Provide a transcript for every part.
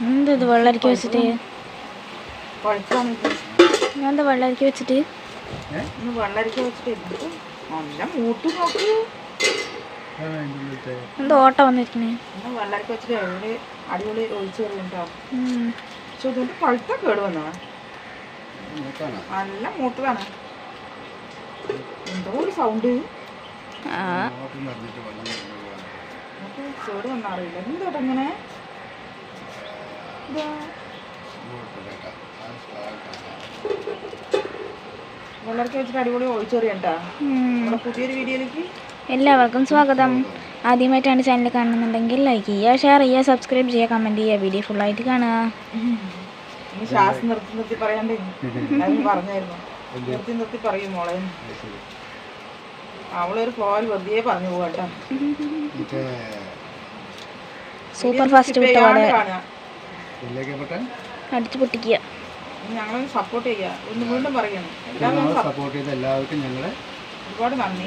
എന്താ ഇത് വെള്ളരിക്ക വെച്ചിട്ട്. എന്താ വെള്ളരിക്ക വെച്ചിട്ട്? വെള്ളരിക്ക വെച്ചിട്ട് എന്താ? ഓട്ട വന്നിരിക്കണേ? വെള്ളരിക്ക വെച്ചിട്ട് അടിപൊളി ഒഴിച്ചു കയറിണ്ടാവും ഉം. പക്ഷെ ഇതുകൊണ്ട് പഴുത്ത കേട് വന്നാ? നല്ല മൂട്ടതാണ് എന്തോ ഒരു സൗണ്ട് കേട് വന്നറിയില്ല എന്തോട്ടെ വെച്ചിട്ട് അടിപൊളി പുതിയൊരു വീഡിയോയിലേക്ക് എല്ലാവർക്കും സ്വാഗതം. ആദ്യമായിട്ടാണ് ചാനൽ കാണുന്നുണ്ടെങ്കിൽ ലൈക്ക് ചെയ്യുക ഷെയർ ചെയ്യുക സബ്സ്ക്രൈബ് ചെയ്യുക കമന്റ് ചെയ്യുക. വീഡിയോ ഫുള്ളായിട്ട് കാണുക. ഇനി ശ്വാസം നിർത്തി നിർത്തി പറയാണ്ടേ? ഞാൻ പറഞ്ഞായിരുന്നു. നിർത്തി നിർത്തി പറയും മോളെ. അവളൊരു ഫ്ലോയിൽ വെറുതെ പറഞ്ഞു പോകട്ടോ സൂപ്പർ ഫാസ്റ്റ് വിട്ട പോലെ. അടിച്ചു പൊട്ടിക്കുക. ഞങ്ങളെ സപ്പോർട്ട് ചെയ്യുക. ഒന്നും വീണ്ടും പറയണം എല്ലാവരും സപ്പോർട്ട് ചെയ്ത എല്ലാവർക്കും ഞങ്ങളെ ഒരുപാട് നന്ദി.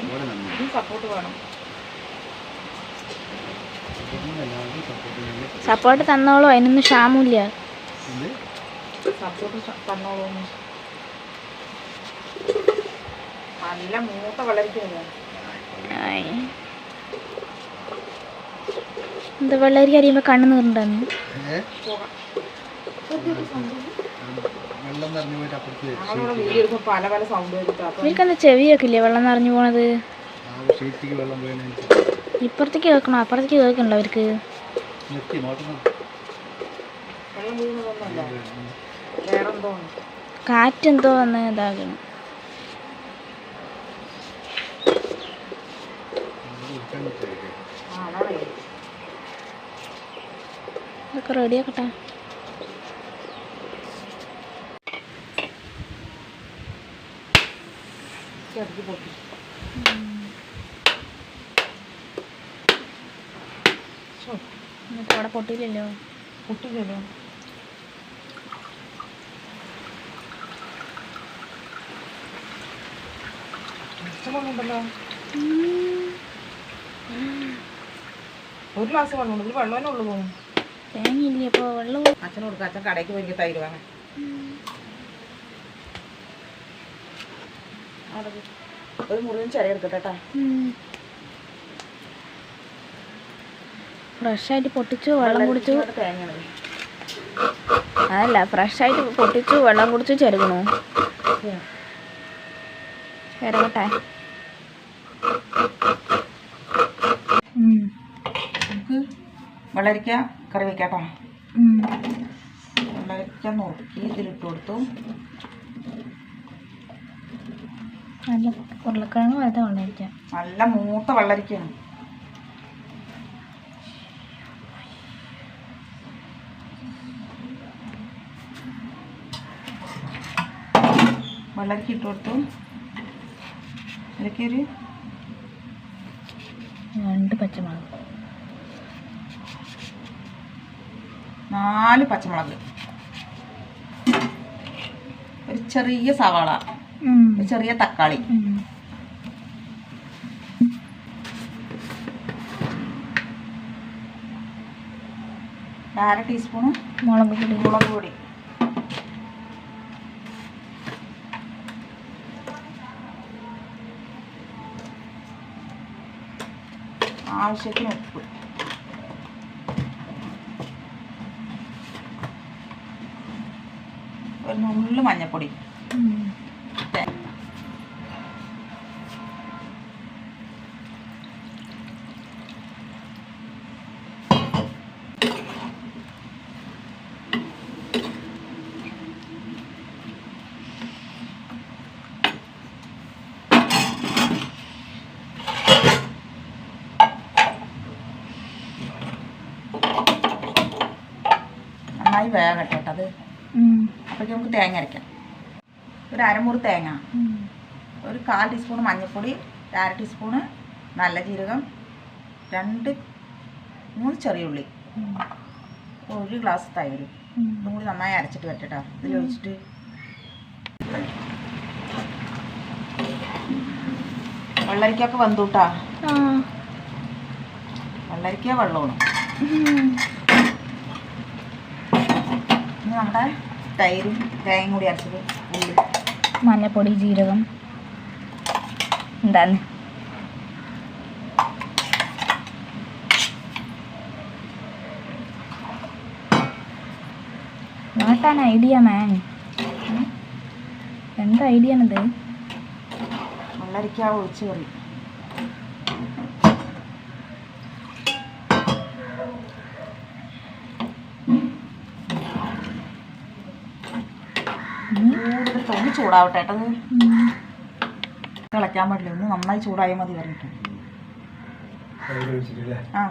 സപ്പോർട്ട് വേണം. സപ്പോർട്ട് തന്നോളൂ. അതിനൊന്നും ക്ഷാമില്ല സപ്പോർട്ട് തന്നോളൂ നല്ല മൂത്ത വളരിക്കുന്നത്. എന്താ വെള്ളരി അറിയുമ്പോ കണ്ണു നീറുണ്ടാന്ന്? ഇവർക്കെന്താ ചെവി കേൾക്കില്ലേ വെള്ളം നിറഞ്ഞു പോണത്? ഇപ്പുറത്തേക്ക് കേൾക്കണോ? അപ്പുറത്തേക്ക് കേൾക്കണ്ടോ അവർക്ക്. കാറ്റെന്തോ വന്ന് ഇതാകണം. അത് കുടിക്കാൻ റെഡിയാക്കട്ടെ ചെറുത് പൊട്ടി അവിടെ പൊട്ടിയില്ലല്ലോ? പൊട്ടില്ലല്ലോ ഉണ്ടല്ലോ. ഒരു ഗ്ലാസ് വെള്ളമുണ്ട് ഇതിൽ വെള്ളം തന്നെ ഉള്ളു പോകും തേങ്ങയില്ലേ അപ്പോൾ വെള്ളം അച്ഛൻ കൊടുക്കുക അച്ഛൻ കടയ്ക്ക് പോയി തൈര് വാങ്ങാൻ അവിടെ പോയി. ഒരു മുറിയും ചെറിയ എടുക്കട്ടെ കേട്ടാ ഫ്രഷായിട്ട് പൊട്ടിച്ചു വെള്ളം കുടിച്ചു. അതല്ല ഫ്രഷായിട്ട് പൊട്ടിച്ചു വെള്ളം കുടിച്ചു ചെറുകണോ ചെറുകട്ടെ നമുക്ക് വെള്ളരിക്ക കറി വെക്കാട്ടോ വെള്ളരിക്ക നുറുക്കി ഇതിലിട്ട് കൊടുത്തു. നല്ല ഉരുളക്കിഴങ്ങ് പോലത്തെ വെള്ളരിക്ക നല്ല മൂത്ത വെള്ളരിക്കയാണ്. വെള്ളരിക്ക ഇട്ട് കൊടുത്തു. ഇതിലേക്ക് ഒരു രണ്ട് പച്ചമുളക്. നാല് പച്ചമുളക്. ഒരു ചെറിയ സവാള. ചെറിയ തക്കാളി. അര ടീസ്പൂണ് മുളക് പൊടി. മുളക് പൊടി. ആവശ്യത്തിന് ഉപ്പ്. ഒരു നുള്ളു മഞ്ഞൾപ്പൊടി നന്നായി വേഗട്ടെ കേട്ടോ അത്. അപ്പോഴേക്കും നമുക്ക് തേങ്ങ അരയ്ക്കാം ഒരു അരമുറി തേങ്ങ. ഒരു കാൽ ടീസ്പൂൺ മഞ്ഞൾപ്പൊടി അര ടീസ്പൂണ് നല്ല ജീരകം രണ്ട് മൂന്ന് ചെറിയ ഉള്ളി. ഒരു ഗ്ലാസ് തൈര്. ഇതും കൂടി നന്നായി അരച്ചിട്ട് വരട്ടെ ഇതിൽ ഒഴിച്ചിട്ട്. വെള്ളരിക്കൊക്കെ വെന്തൂട്ടാ. ആ. വെള്ളരിക്ക വെള്ളമാണ് നമ്മുടെ തൈരും തേങ്ങയും കൂടി അരച്ചത്. ഉള്ളി മഞ്ഞപ്പൊടി ജീരകം. എന്താന്ന് വാട്ട് ആൻ ഐഡിയ മാൻ എന്താ ഐഡിയ ആണിത്? വെള്ളരിക്ക ഒഴിച്ച് കറി. ചൂടാവട്ടെ കേട്ടത് തിളയ്ക്കാൻ പാടില്ല ഒന്ന് നന്നായി ചൂടായ മതി പറഞ്ഞിട്ട്. ആ.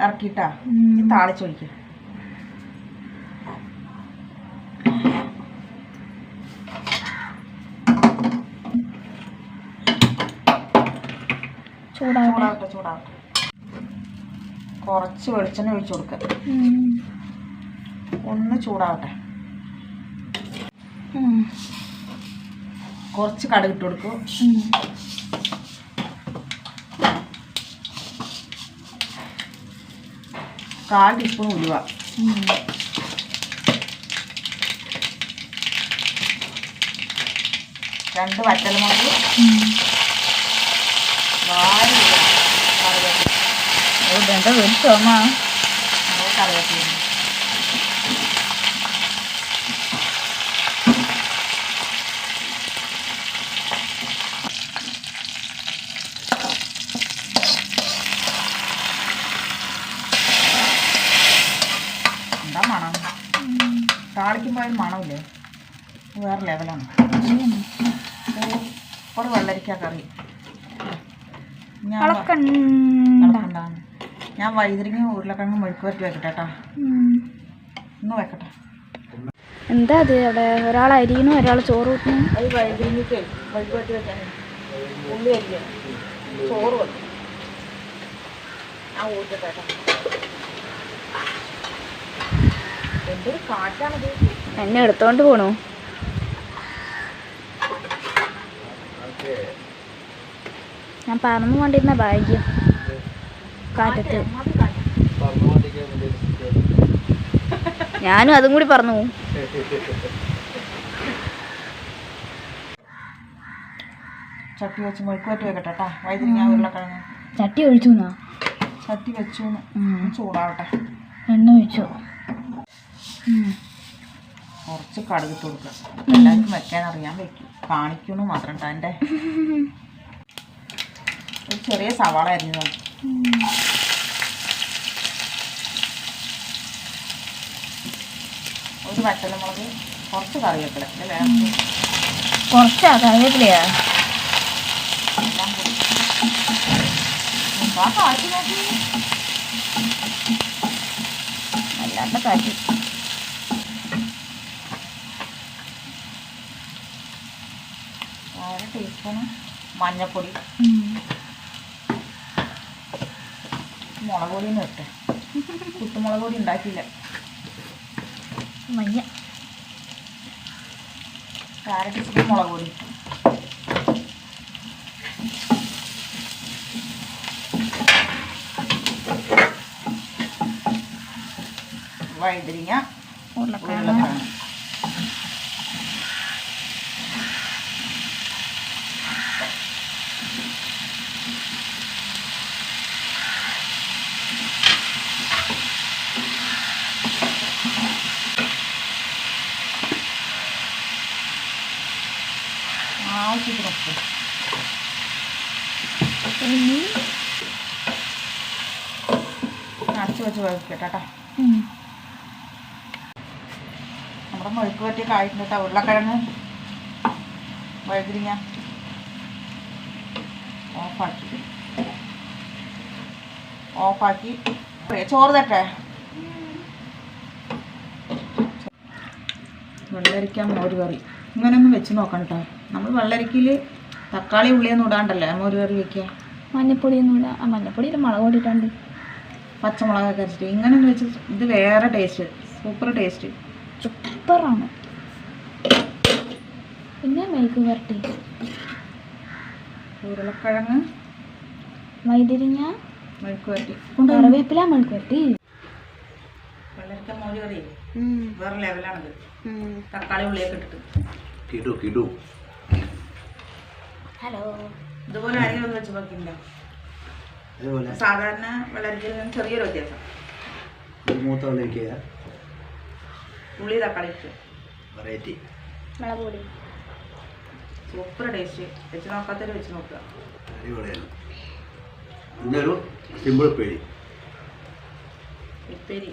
ഇറക്കിയിട്ടാ. താളിച്ചൊഴിക്കുക ചൂടാവട്ടെ. ചൂടാവട്ടെ കുറച്ച് വെളിച്ചെണ്ണ ഒഴിച്ചു കൊടുക്കുക ഒന്ന് ചൂടാവട്ടെ. കുറച്ച് കടുക് ഇട്ട് കൊടുക്കും ഉം. കാൽ ടീസ്പൂൺ ഉലുവ ഉം. രണ്ട് വറ്റൽമുളക് ഉം. വാരി ഇടുക. കറിവേപ്പില ഓ, ഇതെന്താ ഒരു ചുമ നമ്മൾ കറിവേപ്പില താളിക്കുമ്പോൾ അതിന് മണമില്ലേ? വേറെ ലെവലാണ് ഒരു വെള്ളരിക്ക കറി. ഞാൻ ഞാൻ വൈദ്യുതി ഉരുളക്കിഴങ്ങ് മെഴുക്ക് വരട്ടി വെക്കട്ടെ കേട്ടോ ഒന്ന് ഇന്ന് വെക്കട്ടെ. എന്താ അത് അവിടെ? ഒരാൾ അരിയണു ഒരാൾ ചോറ് കൂട്ടണു അത് വൈദ്യുതിക്ക് മെഴുക്ക് വരട്ടി വെക്കാൻ ഉള്ളി അരിയ ചോറ് വെക്കും. ഞാൻ ഊറ്റട്ടെ കേട്ടോ എന്തൊരു കാറ്റാണിത് എന്നെ എടുത്തോണ്ട് പോണു. ഞാൻ പറന്നു കൊണ്ടിരുന്ന ഭാഗ്യം. കാറ്റത്ത്. ഞാനും അതും കൂടി പറഞ്ഞു ചട്ടി വെച്ച് മെഴുക്ക് വരട്ടി വെക്കട്ടെ കേട്ടോ വൈദ്യുതി ഞാൻ ഉരുളക്കിഴങ്ങ്. ചട്ടി ഒഴിച്ചു ചട്ടി വെച്ചു. ചൂടാവട്ടെ. എണ്ണ ഒഴിച്ചു. കുറച്ച് കടുക് ഇട്ട് കൊടുക്കുക എല്ലാവർക്കും വെക്കാൻ അറിയാൻ വെക്കും കാണിക്കുന്നു മാത്രം കേട്ടോ എന്റെ. ഒരു ചെറിയ സവാള അരിഞ്ഞതാണ് ഒരു വറ്റൽമുളക് കുറച്ച് കറിവേപ്പില. കുറച്ച് കുറച്ചാ കറിവേപ്പിലയാ. എന്താ കാറ്റ് അര ടീസ്പൂൺ മഞ്ഞൾപ്പൊടി. മുളക് പൊടി ഇട്ടെ കുത്തുമുളക് പൊടി ഉണ്ടാക്കിയില്ല. മഞ്ഞ. അര ടീസ്പൂൺ മുളക് പൊടി വഴുതിരിങ്ങ ഉരുളക്കിഴങ്ങ് ഉരുളക്കിഴങ്ങ് ആവശ്യത്തിന് ഉപ്പ് ഇനി അടച്ച് വെച്ച് വഴക്കട്ടെ കേട്ടോ. നമ്മുടെ മുഴുക്ക് പറ്റിയൊക്കെ ആയിട്ടുണ്ട് കേട്ടോ ഉരുളക്കിഴങ്ങ്. വഴുതിരിങ്ങ ഓഫാക്കി ഓഫാക്കി ചോറ് തട്ടെ വെള്ളരിക്കാൻ മോര് കറി. ഇങ്ങനെ ഒന്ന് വെച്ച് നോക്കണം കേട്ടോ നമ്മൾ വെള്ളരിക്കയിൽ തക്കാളി ഉള്ളിയൊന്നും ഇടാണ്ടല്ലേ? മോര് കറി വെക്കുക മഞ്ഞപ്പൊടിയൊന്നും ഇടാ. ആ മഞ്ഞപ്പൊടിയിൽ മുളക് പൊടിയിട്ടുണ്ട് പച്ചമുളകൊക്കെ അരച്ചിട്ട്. ഇങ്ങനെ ഒന്ന് വെച്ച് ഇത് വേറെ ടേസ്റ്റ്. Super taste. സൂപ്പറാണ്. പിന്നെ മെഴുക്ക് വരട്ടി ഉരുളക്കിഴങ്ങ് വൈതിരിഞ്ഞ മെഴുക്ക് വരട്ടി കറിവേപ്പില മെഴുക്ക് വരട്ടി വെള്ളരിക്ക മോര് കറി ഉം. വേറെ ലെവലാണത് ഉം. തക്കാളി ഉള്ളിയൊക്കെ ഇട്ടിട്ട്. കിടു കിടു. ഹലോ. ഇതുപോലെ അരി ഒന്ന് വെച്ച് അതേപോലെ? സാധാരണ വെള്ളരിക്കയിൽ നിന്ന് ചെറിയൊരു വ്യത്യാസം. ഒരു മൂത്ത വെള്ളരിക്കുക ഉള്ളി തക്കാളി ഇട്ട്. വെറൈറ്റി. മുളക് പൊടി. സൂപ്പർ ടേസ്റ്റ് വെച്ച് നോക്കാത്തൊരു വെച്ച് നോക്കുക. അടിപൊളിയാണ്. ഇന്നൊരു സിമ്പിൾ പേടി ഉപ്പേരി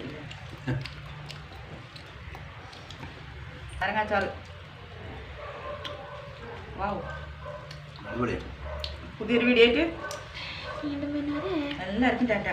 അരങ്ങാച്ചാറ് പുതിയൊരു വീഡിയോ ആയിട്ട് എല്ലാവർക്കും ടാറ്റ.